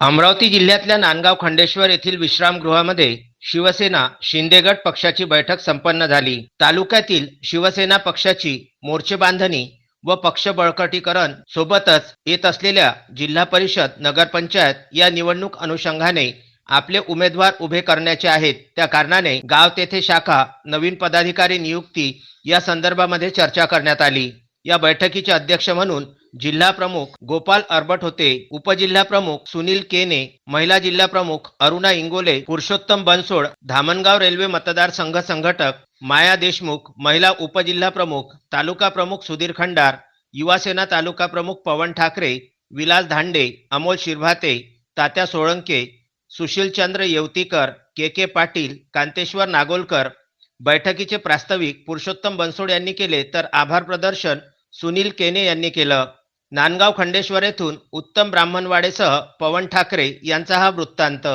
अमरावती जिल्ह्यातल्या नांदगाव खंडेश्वर येथील विश्रामगृहामध्ये शिवसेना शिंदेगड पक्षाची बैठक संपन्न झाली. तालुक्यातील शिवसेना पक्षाची मोर्चे बांधणी व पक्ष बळकटीकरण सोबतच येत असलेल्या जिल्हा परिषद नगरपंचायत या निवडणूक अनुषंगाने आपले उमेदवार उभे करण्याचे आहेत. त्या कारणाने गाव तेथे शाखा नवीन पदाधिकारी नियुक्ती या संदर्भामध्ये चर्चा करण्यात आली. या बैठकीचे अध्यक्ष म्हणून जिल्हा प्रमुख गोपाल अरबट होते. उपजिल्हा प्रमुख सुनील केने महिला जिल्हा प्रमुख अरुणा इंगोले पुरुषोत्तम बनसोड धामणगाव रेल्वे मतदारसंघ संघटक माया देशमुख महिला उपजिल्हा प्रमुख तालुका प्रमुख सुधीर खंडार युवासेना तालुका प्रमुख पवन ठाकरे विलास धांडे अमोल शिरभाते तात्या सोळंके सुशीलचंद्र येवतीकर के के पाटील कांतेश्वर नागोलकर. बैठकीचे प्रास्ताविक पुरुषोत्तम बनसोड यांनी केले तर आभार प्रदर्शन सुनील केने यांनी केलं. नांदगाव खंडेश्वर येथून उत्तम ब्राह्मणवाडेसह पवन ठाकरे यांचा हा वृत्तांत.